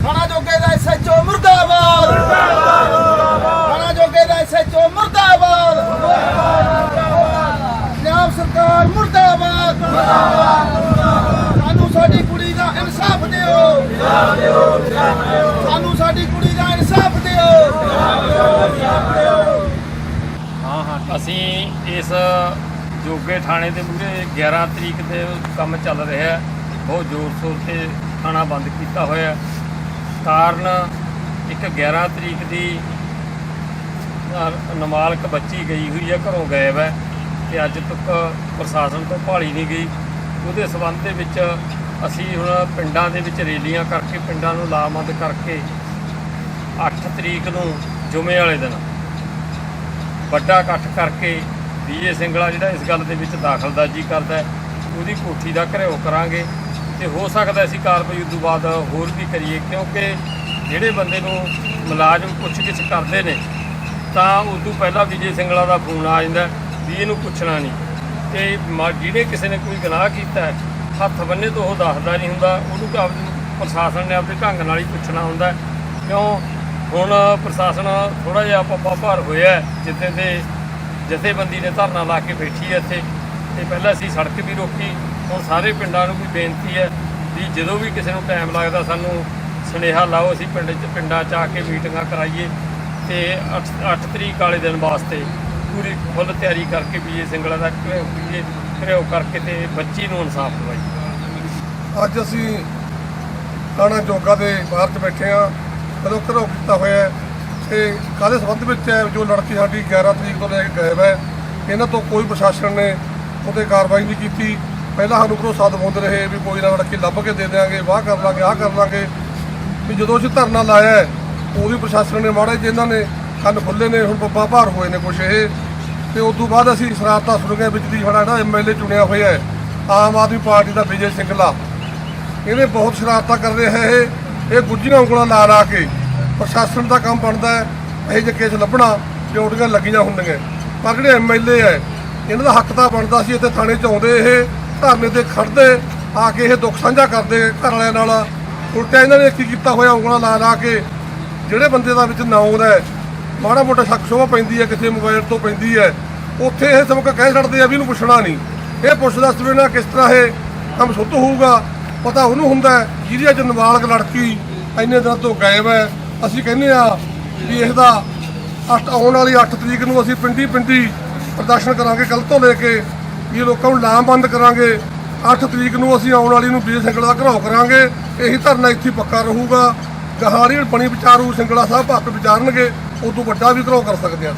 ਖਾਣਾ ਜੋਗੇ ਦਾ ਐਸਐਚਓ ਮੁਰਦਾਬਾਦ। ਖਾਣਾ ਜੋਗੇ ਦਾ ਐਸਐਚਓ ਮੁਰਦਾਬਾਦ। ਪੰਜਾਬ ਸਰਕਾਰ ਮੁਰਦਾਬਾਦ। ਸਾਨੂੰ ਸਾਡੀ ਕੁੜੀ ਦਾ ਇਨਸਾਫ ਦਿਓ। ਸਾਨੂੰ ਸਾਡੀ ਕੁੜੀ ਦਾ ਇਨਸਾਫ ਦਿਓ। ਹਾਂ ਹਾਂ ਅਸੀਂ ਇਸ ਜੋਗੇ ਥਾਣੇ ਦੇ ਮੂਹਰੇ 11 ਤਰੀਕ ਦੇ ਕੰਮ ਚੱਲ ਰਿਹਾ ਹੈ। ਬਹੁਤ ਜ਼ੋਰ ਸ਼ੋਰ ਤੇ ਖਾਣਾ ਬੰਦ ਕੀਤਾ ਹੋਇਆ। ਕਾਰਨ ਇੱਕ 11 ਤਰੀਕ ਦੀ ਨਮਾਲਕ ਬੱਚੀ ਗਈ ਹੋਈ ਹੈ ਘਰੋਂ ਗਾਇਬ ਹੈ ਤੇ ਅੱਜ ਤੱਕ ਪ੍ਰਸ਼ਾਸਨ ਤੋਂ ਭਾਲੀ ਨਹੀਂ ਗਈ। ਉਹਦੇ ਸਬੰਧ ਦੇ ਵਿੱਚ ਅਸੀਂ ਹੁਣ ਪਿੰਡਾਂ ਦੇ ਵਿੱਚ ਰੈਲੀਆਂ ਕਰਕੇ ਪਿੰਡਾਂ ਨੂੰ ਲਾਮਬੰਦ ਕਰਕੇ 8 ਤਰੀਕ ਨੂੰ ਜੁਮੇ ਵਾਲੇ ਦਿਨ ਵੱਡਾ ਇਕੱਠ ਕਰਕੇ ਵਿਜੇ ਸਿੰਗਲਾ ਜਿਹੜਾ ਇਸ ਗੱਲ ਦੇ ਵਿੱਚ ਦਾਖਲਦਾਜ਼ੀ ਕਰਦਾ ਉਹਦੀ ਕੋਠੀ ਦਾ ਘਿਰਾਓ ਕਰਾਂਗੇ। ਤੇ ਹੋ ਸਕਦਾ ਅਸੀਂ ਕਾਰਵਾਈ ਉਸ ਤੋਂ ਬਾਅਦ ਹੋਰ ਵੀ ਕਰੀਏ, ਕਿਉਂਕਿ ਜਿਹੜੇ ਬੰਦੇ ਨੂੰ ਮੁਲਾਜ਼ਮ ਪੁੱਛਗਿੱਛ ਕਰਦੇ ਨੇ, ਤਾਂ ਉਸ ਤੋਂ ਪਹਿਲਾਂ ਵਿਜੇ ਸਿੰਗਲਾ ਦਾ ਫੋਨ ਆ ਜਾਂਦਾ ਵੀ ਇਹਨੂੰ ਪੁੱਛਣਾ ਨਹੀਂ। ਤੇ ਮ- ਕਿਸੇ ਨੇ ਕੋਈ ਗੁਨਾਹ ਕੀਤਾ, ਹੱਥ ਬੰਨੇ ਤੋਂ ਉਹ ਦੱਸਦਾ ਨਹੀਂ ਹੁੰਦਾ, ਉਹਨੂੰ ਤਾਂ ਆਪਦੇ ਪ੍ਰਸ਼ਾਸਨ ਨੇ ਆਪਣੇ ਢੰਗ ਨਾਲ ਹੀ ਪੁੱਛਣਾ ਹੁੰਦਾ। ਕਿਉਂ? ਹੁਣ ਪ੍ਰਸ਼ਾਸਨ ਥੋੜਾ ਜਿਹਾ ਪੱਪਾ ਭਾਰ ਹੋਇਆ, ਜਿੱਥੇ ਦੇ ਜਥੇਬੰਦੀ ਨੇ ਧਰਨਾ ਲਾ ਕੇ ਬੈਠੀ ਹੈ ਇੱਥੇ। ਤੇ ਪਹਿਲਾਂ ਅਸੀਂ ਸੜਕ ਵੀ ਰੋਕੀ। ਹੁਣ ਸਾਰੇ ਪਿੰਡਾਂ ਨੂੰ ਵੀ ਬੇਨਤੀ ਹੈ ਵੀ ਜਦੋਂ ਵੀ ਕਿਸੇ ਨੂੰ ਟਾਈਮ ਲੱਗਦਾ ਸਾਨੂੰ ਸੁਨੇਹਾ ਲਾਓ, ਅਸੀਂ ਪਿੰਡ 'ਚ ਪਿੰਡਾਂ 'ਚ ਆ ਕੇ ਮੀਟਿੰਗਾਂ ਕਰਾਈਏ ਤੇ 8 ਤਰੀਕ ਵਾਲੇ ਦਿਨ ਵਾਸਤੇ ਪੂਰੀ ਫੁੱਲ ਤਿਆਰੀ ਕਰਕੇ ਵੀ ਇਹ ਸਿੰਗਲਾ ਦਾ ਘਿਰਾਓ ਕਰੀਏ ਘਿਰਾਓ ਕਰਕੇ ਤੇ ਬੱਚੀ ਨੂੰ ਇਨਸਾਫ ਦਿਵਾਈਏ। ਅੱਜ ਅਸੀਂ ਥਾਣਾ ਜੋਗਾ ਦੇ ਬਾਹਰ 'ਚ ਬੈਠੇ ਆ ਕਦੋਂ ਘਰੋਂ ਕੀਤਾ ਹੋਇਆ ਹੈ ਤੇ ਕਾਹਦੇ ਸੰਬੰਧ ਵਿੱਚ ਹੈ? ਜੋ ਲੜਕੀ ਸਾਡੀ 11 ਤਰੀਕ ਤੋਂ ਲੈ ਕੇ ਗਾਇਬ ਹੈ, ਇਹਨਾਂ ਤੋਂ ਕੋਈ ਪ੍ਰਸ਼ਾਸਨ ਨੇ ਉਹਤੇ ਕਾਰਵਾਈ ਨਹੀਂ ਕੀਤੀ। ਪਹਿਲਾਂ ਸਾਨੂੰ ਭਰੋਸਾ ਦਿਵਾਉਂਦੇ ਰਹੇ ਵੀ ਕੋਈ ਨਾ ਲੜਕੀ ਲੱਭ ਕੇ ਦੇ ਦਿਆਂਗੇ ਵਾਹ ਕਰ ਲਾਂਗੇ ਆਹ ਕਰ ਲਾਂਗੇ। ਵੀ ਜਦੋਂ ਅਸੀਂ ਧਰਨਾ ਲਾਇਆ ਹੈ, ਵੀ ਪ੍ਰਸ਼ਾਸਨ ਨੇ ਮਾੜੇ ਜਿਨ੍ਹਾਂ ਨੇ ਕੰਨ ਖੁੱਲੇ ਨੇ ਹੁਣ ਬੱਬਾ ਭਾਰ ਹੋਏ ਨੇ ਕੁਛ ਇਹ। ਤੇ ਉਸ ਤੋਂ ਬਾਅਦ ਅਸੀਂ ਸ਼ਰਾਰਤਾਂ ਸੁਣ ਗਏ ਵਿੱਚ ਦੀ ਸਾਡਾ ਜਿਹੜਾ ਐਮਐਲਏ ਚੁਣਿਆ ਹੋਇਆ ਹੈ ਆਮ ਆਦਮੀ ਪਾਰਟੀ ਦਾ ਵਿਜੇ ਸਿੰਗਲਾ। ਇਹਨੇ ਬਹੁਤ ਸ਼ਰਾਰਤਾਂ ਕਰ ਰਿਹਾ ਹੈ ਇਹ। ਇਹ ਗੁੱਜੀਆਂ ਉਂਗਲਾਂ ਲਾ ਲਾ ਕੇ ਪ੍ਰਸ਼ਾਸਨ ਦਾ ਕੰਮ ਬਣਦਾ ਹੈ। ਇਹ ਜਿਹੇ ਕੇਸ ਲੱਭਣਾ ਡਿਊਟੀਆਂ ਲੱਗੀਆਂ ਹੁੰਦੀਆਂ। ਪਰ ਜਿਹੜੇ ਐਮਐਲਏ ਹੈ ਇਹਨਾਂ ਦਾ ਹੱਕ ਤਾਂ ਬਣਦਾ ਸੀ ਇੱਥੇ ਥਾਣੇ 'ਚ ਆਉਂਦੇ ਇਹ, ਧਰਨੇ ਤੇ ਖੜਦੇ ਆ ਕੇ ਇਹ ਦੁੱਖ ਸਾਂਝਾ ਕਰਦੇ ਘਰ ਵਾਲਿਆਂ ਨਾਲ। ਉਲਟਾ ਇਹਨਾਂ ਨੇ ਕੀ ਕੀਤਾ ਹੋਇਆ, ਉਂਗਲਾਂ ਲਾ ਲਾ ਕੇ, ਜਿਹੜੇ ਬੰਦੇ ਦਾ ਵਿੱਚ ਨਾਂ ਆਉਂਦਾ ਹੈ, ਮਾੜਾ ਮੋਟਾ ਸ਼ੱਕ ਸ਼ੋਭਾ ਪੈਂਦੀ ਹੈ, ਕਿਸੇ ਮੋਬਾਈਲ ਤੋਂ ਪੈਂਦੀ ਹੈ, ਉੱਥੇ ਇਹ ਸਭ ਕਹਿ ਛੱਡਦੇ ਆ ਵੀ ਇਹਨੂੰ ਪੁੱਛਣਾ ਨਹੀਂ। ਇਹ ਪੁੱਛਦਾ ਸਵੇ ਨਾ ਕਿਸ ਤਰ੍ਹਾਂ ਇਹ ਕੰਮ ਸੁੱਤ ਹੋਊਗਾ। ਪਤਾ ਉਹਨੂੰ ਹੁੰਦਾ ਹੈ, ਜਿਹਦੀ ਅੱਜ ਨਾਬਾਲਗ ਲੜਕੀ ਇੰਨੇ ਦਿਨਾਂ ਤੋਂ ਗਾਇਬ ਹੈ। ਅਸੀਂ ਕਹਿੰਦੇ ਆ ਵੀ ਇਸ ਦਾ ਅੱਠ, ਆਉਣ ਵਾਲੀ 8 ਤਰੀਕ ਨੂੰ ਅਸੀਂ ਪਿੰਡੀ ਪਿੰਡੀ ਪ੍ਰਦਰਸ਼ਨ ਕਰਾਂਗੇ ਕੱਲ ਤੋਂ ਲੈ ਕੇ, ਵੀ ਇਹ ਲੋਕਾਂ ਨੂੰ ਲਾਮਬੰਦ ਕਰਾਂਗੇ। 8 ਤਰੀਕ ਨੂੰ ਅਸੀਂ ਆਉਣ ਵਾਲੀ ਨੂੰ ਬੀਜ ਸਿੰਗਲਾ ਘਰਾਓ ਕਰਾਂਗੇ। ਇਹੀ ਧਰਨਾ ਇੱਥੇ ਪੱਕਾ ਰਹੂਗਾ। ਗਹਾਰੀ ਬਣੀ ਵਿਚਾਰੂ, ਸਿੰਗਲਾ ਸਾਹਿਬ ਆਪੇ ਵਿਚਾਰਨਗੇ, ਉਦੋਂ ਵੱਡਾ ਵੀ ਘਰਾਓ ਕਰ ਸਕਦੇ ਆ।